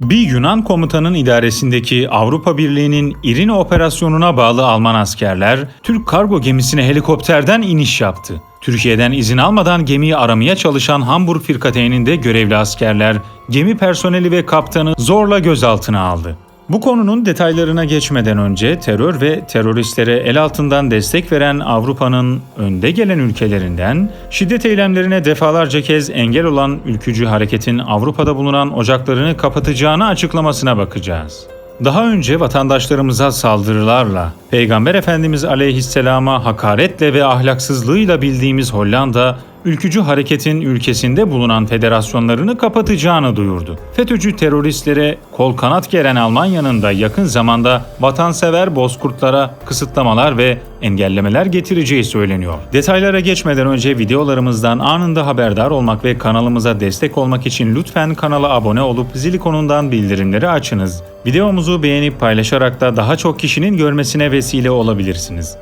Bir Yunan komutanın idaresindeki Avrupa Birliği'nin İrini operasyonuna bağlı Alman askerler, Türk kargo gemisine helikopterden iniş yaptı. Türkiye'den izin almadan gemiyi aramaya çalışan Hamburg Firkateyn'inde görevli askerler, gemi personeli ve kaptanı zorla gözaltına aldı. Bu konunun detaylarına geçmeden önce terör ve teröristlere el altından destek veren Avrupa'nın önde gelen ülkelerinden şiddet eylemlerine defalarca kez engel olan ülkücü hareketin Avrupa'da bulunan ocaklarını kapatacağını açıklamasına bakacağız. Daha önce vatandaşlarımıza saldırılarla, Peygamber Efendimiz Aleyhisselam'a hakaretle ve ahlaksızlığıyla bildiğimiz Hollanda, ülkücü hareketin ülkesinde bulunan federasyonlarını kapatacağını duyurdu. FETÖ'cü teröristlere kol kanat geren Almanya'nın da yakın zamanda vatansever bozkurtlara kısıtlamalar ve engellemeler getireceği söyleniyor. Detaylara geçmeden önce videolarımızdan anında haberdar olmak ve kanalımıza destek olmak için lütfen kanala abone olup zil ikonundan bildirimleri açınız. Videomuzu beğenip paylaşarak da daha çok kişinin görmesine vesile olabilirsiniz.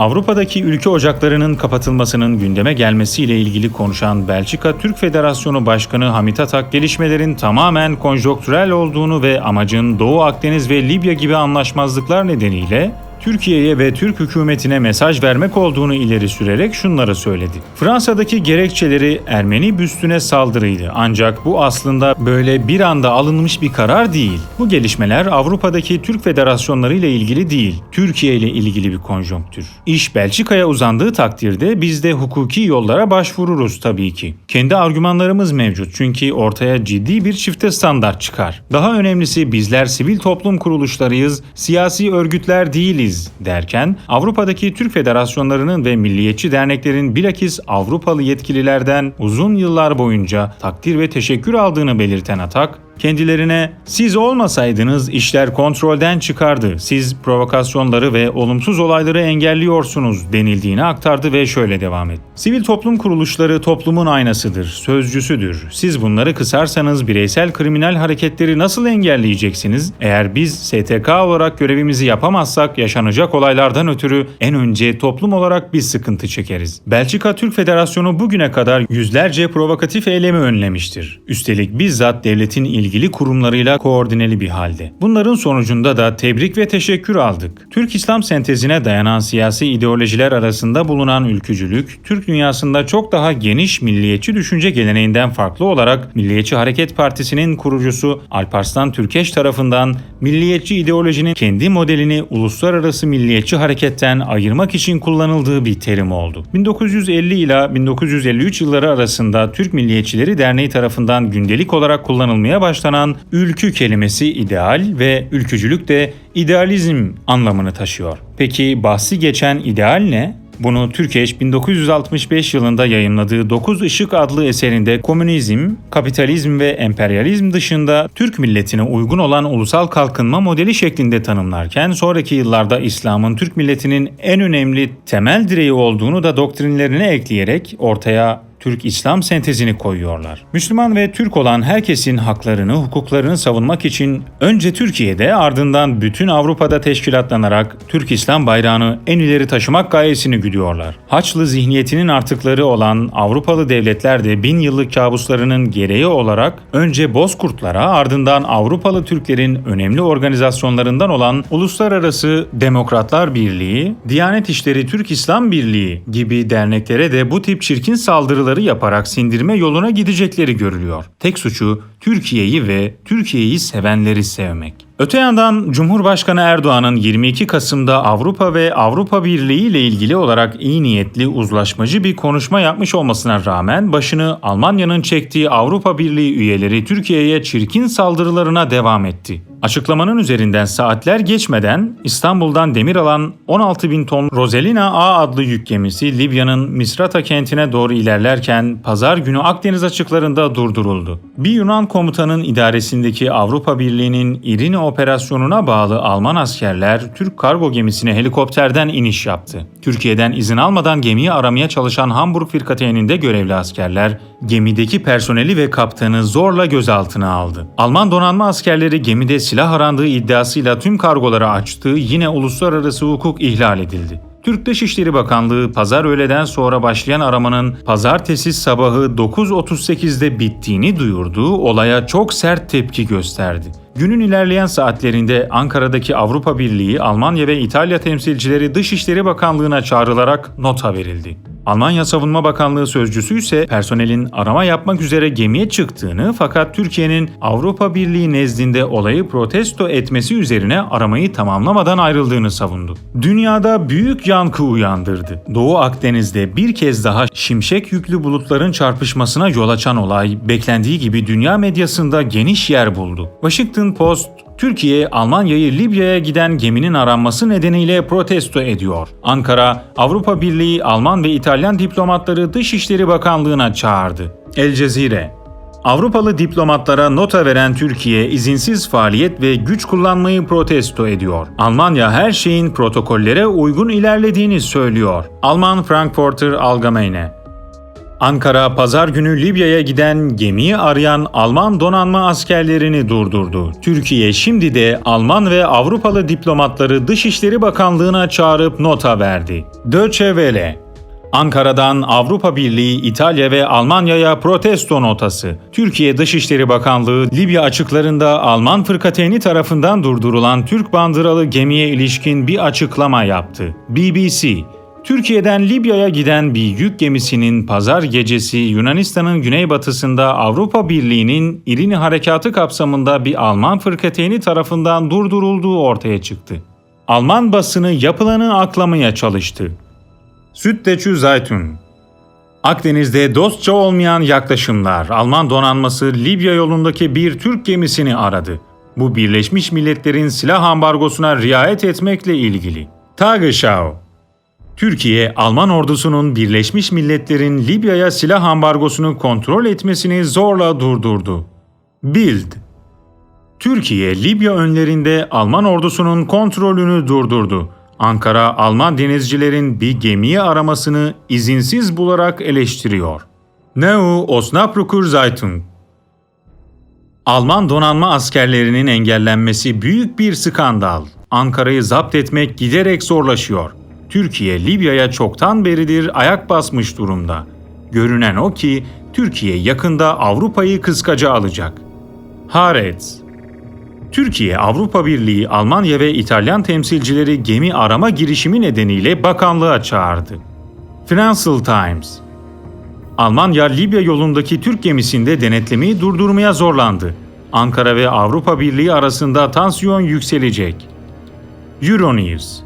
Avrupa'daki ülke ocaklarının kapatılmasının gündeme gelmesiyle ilgili konuşan Belçika Türk Federasyonu Başkanı Hamit Atak gelişmelerin tamamen konjonktürel olduğunu ve amacın Doğu Akdeniz ve Libya gibi anlaşmazlıklar nedeniyle Türkiye'ye ve Türk hükümetine mesaj vermek olduğunu ileri sürerek şunları söyledi. Fransa'daki gerekçeleri Ermeni büstüne saldırıydı. Ancak bu aslında böyle bir anda alınmış bir karar değil. Bu gelişmeler Avrupa'daki Türk federasyonları ile ilgili değil, Türkiye ile ilgili bir konjonktür. İş Belçika'ya uzandığı takdirde biz de hukuki yollara başvururuz tabii ki. Kendi argümanlarımız mevcut çünkü ortaya ciddi bir çifte standart çıkar. Daha önemlisi bizler sivil toplum kuruluşlarıyız, siyasi örgütler değiliz derken Avrupa'daki Türk federasyonlarının ve milliyetçi derneklerin bilakis Avrupalı yetkililerden uzun yıllar boyunca takdir ve teşekkür aldığını belirten Atak, kendilerine siz olmasaydınız işler kontrolden çıkardı. Siz provokasyonları ve olumsuz olayları engelliyorsunuz denildiğini aktardı ve şöyle devam etti. Sivil toplum kuruluşları toplumun aynasıdır, sözcüsüdür. Siz bunları kısarsanız bireysel kriminal hareketleri nasıl engelleyeceksiniz? Eğer biz STK olarak görevimizi yapamazsak yaşanacak olaylardan ötürü en önce toplum olarak biz sıkıntı çekeriz. Belçika Türk Federasyonu bugüne kadar yüzlerce provokatif eylemi önlemiştir. Üstelik bizzat devletin ilgili kurumlarıyla koordineli bir halde. Bunların sonucunda da tebrik ve teşekkür aldık. Türk İslam sentezine dayanan siyasi ideolojiler arasında bulunan ülkücülük, Türk dünyasında çok daha geniş milliyetçi düşünce geleneğinden farklı olarak Milliyetçi Hareket Partisi'nin kurucusu Alparslan Türkeş tarafından milliyetçi ideolojinin kendi modelini uluslararası milliyetçi hareketten ayırmak için kullanıldığı bir terim oldu. 1950 ila 1953 yılları arasında Türk Milliyetçileri Derneği tarafından gündelik olarak kullanılmaya başlanan ülkü kelimesi ideal ve ülkücülük de idealizm anlamını taşıyor. Peki bahsi geçen ideal ne? Bunu Türkeş 1965 yılında yayınladığı 9 Işık adlı eserinde komünizm, kapitalizm ve emperyalizm dışında Türk milletine uygun olan ulusal kalkınma modeli şeklinde tanımlarken sonraki yıllarda İslam'ın Türk milletinin en önemli temel direği olduğunu da doktrinlerine ekleyerek ortaya Türk-İslam sentezini koyuyorlar. Müslüman ve Türk olan herkesin haklarını, hukuklarını savunmak için önce Türkiye'de ardından bütün Avrupa'da teşkilatlanarak Türk-İslam bayrağını en ileri taşımak gayesini güdüyorlar. Haçlı zihniyetinin artıkları olan Avrupalı devletler de bin yıllık kabuslarının gereği olarak önce Bozkurtlara ardından Avrupalı Türklerin önemli organizasyonlarından olan Uluslararası Demokratlar Birliği, Diyanet İşleri Türk-İslam Birliği gibi derneklere de bu tip çirkin saldırıları yaparak sindirme yoluna gidecekleri görülüyor. Tek suçu Türkiye'yi ve Türkiye'yi sevenleri sevmek. Öte yandan Cumhurbaşkanı Erdoğan'ın 22 Kasım'da Avrupa ve Avrupa Birliği ile ilgili olarak iyi niyetli, uzlaşmacı bir konuşma yapmış olmasına rağmen başını Almanya'nın çektiği Avrupa Birliği üyeleri Türkiye'ye çirkin saldırılarına devam etti. Açıklamanın üzerinden saatler geçmeden İstanbul'dan demir alan 16 bin ton Roselina A adlı yük gemisi Libya'nın Misrata kentine doğru ilerlerken pazar günü Akdeniz açıklarında durduruldu. Bir Yunan komutanın idaresindeki Avrupa Birliği'nin İrini operasyonuna bağlı Alman askerler Türk kargo gemisine helikopterden iniş yaptı. Türkiye'den izin almadan gemiyi aramaya çalışan Hamburg Firkateyn'inde görevli askerler gemideki personeli ve kaptanı zorla gözaltına aldı. Alman donanma askerleri gemide silah arandığı iddiasıyla tüm kargoları açtığı yine uluslararası hukuk ihlal edildi. Türk Dışişleri Bakanlığı pazar öğleden sonra başlayan aramanın pazartesi sabahı 9.38'de bittiğini duyurduğu olaya çok sert tepki gösterdi. Günün ilerleyen saatlerinde Ankara'daki Avrupa Birliği, Almanya ve İtalya temsilcileri Dışişleri Bakanlığı'na çağrılarak nota verildi. Almanya Savunma Bakanlığı sözcüsü ise personelin arama yapmak üzere gemiye çıktığını fakat Türkiye'nin Avrupa Birliği nezdinde olayı protesto etmesi üzerine aramayı tamamlamadan ayrıldığını savundu. Dünyada büyük yankı uyandırdı. Doğu Akdeniz'de bir kez daha şimşek yüklü bulutların çarpışmasına yol açan olay beklendiği gibi dünya medyasında geniş yer buldu. Washington Post Türkiye, Almanya'yı Libya'ya giden geminin aranması nedeniyle protesto ediyor. Ankara, Avrupa Birliği, Alman ve İtalyan diplomatları Dışişleri Bakanlığı'na çağırdı. El Cezire Avrupalı diplomatlara nota veren Türkiye izinsiz faaliyet ve güç kullanmayı protesto ediyor. Almanya her şeyin protokollere uygun ilerlediğini söylüyor. Alman Frankfurter Allgemeine Ankara pazar günü Libya'ya giden gemiyi arayan Alman donanma askerlerini durdurdu. Türkiye şimdi de Alman ve Avrupalı diplomatları Dışişleri Bakanlığı'na çağırıp nota verdi. Deutsche Welle Ankara'dan Avrupa Birliği, İtalya ve Almanya'ya protesto notası. Türkiye Dışişleri Bakanlığı, Libya açıklarında Alman fırkateyni tarafından durdurulan Türk bandıralı gemiye ilişkin bir açıklama yaptı. BBC Türkiye'den Libya'ya giden bir yük gemisinin pazar gecesi Yunanistan'ın güneybatısında Avrupa Birliği'nin İrini harekatı kapsamında bir Alman fırkateyni tarafından durdurulduğu ortaya çıktı. Alman basını yapılanı aklamaya çalıştı. Süddeutsche Zeitung Akdeniz'de dostça olmayan yaklaşımlar, Alman donanması Libya yolundaki bir Türk gemisini aradı. Bu Birleşmiş Milletler'in silah ambargosuna riayet etmekle ilgili. Tagesschau Türkiye, Alman ordusunun Birleşmiş Milletler'in Libya'ya silah ambargosunu kontrol etmesini zorla durdurdu. Bild Türkiye, Libya önlerinde Alman ordusunun kontrolünü durdurdu. Ankara, Alman denizcilerin bir gemiyi aramasını izinsiz bularak eleştiriyor. Neu Osnabrücker Zeitung Alman donanma askerlerinin engellenmesi büyük bir skandal. Ankara'yı zapt etmek giderek zorlaşıyor. Türkiye Libya'ya çoktan beridir ayak basmış durumda. Görünen o ki Türkiye yakında Avrupa'yı kıskaca alacak. Haaretz Türkiye, Avrupa Birliği, Almanya ve İtalyan temsilcileri gemi arama girişimi nedeniyle bakanlığa çağırdı. Financial Times Almanya, Libya yolundaki Türk gemisinde denetlemeyi durdurmaya zorlandı. Ankara ve Avrupa Birliği arasında tansiyon yükselecek. Euronews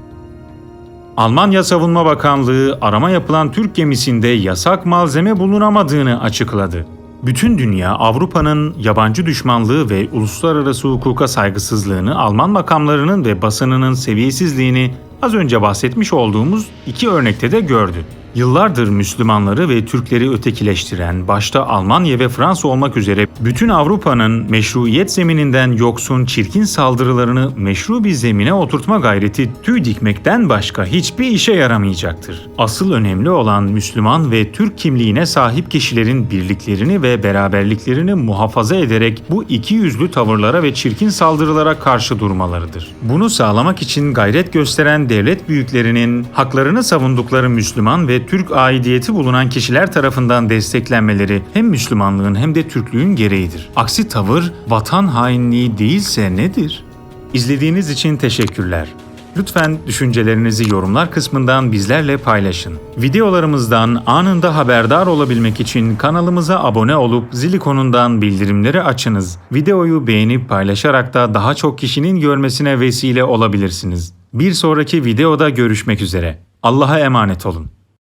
Almanya Savunma Bakanlığı arama yapılan Türk gemisinde yasak malzeme bulunamadığını açıkladı. Bütün dünya Avrupa'nın yabancı düşmanlığı ve uluslararası hukuka saygısızlığını, Alman makamlarının ve basınının seviyesizliğini az önce bahsetmiş olduğumuz iki örnekte de gördü. Yıllardır Müslümanları ve Türkleri ötekileştiren, başta Almanya ve Fransa olmak üzere bütün Avrupa'nın meşruiyet zemininden yoksun çirkin saldırılarını meşru bir zemine oturtma gayreti tüy dikmekten başka hiçbir işe yaramayacaktır. Asıl önemli olan Müslüman ve Türk kimliğine sahip kişilerin birliklerini ve beraberliklerini muhafaza ederek bu iki yüzlü tavırlara ve çirkin saldırılara karşı durmalarıdır. Bunu sağlamak için gayret gösteren devlet büyüklerinin haklarını savundukları Müslüman Türk aidiyeti bulunan kişiler tarafından desteklenmeleri hem Müslümanlığın hem de Türklüğün gereğidir. Aksi tavır vatan hainliği değilse nedir? İzlediğiniz için teşekkürler. Lütfen düşüncelerinizi yorumlar kısmından bizlerle paylaşın. Videolarımızdan anında haberdar olabilmek için kanalımıza abone olup zil ikonundan bildirimleri açınız. Videoyu beğenip paylaşarak da daha çok kişinin görmesine vesile olabilirsiniz. Bir sonraki videoda görüşmek üzere. Allah'a emanet olun.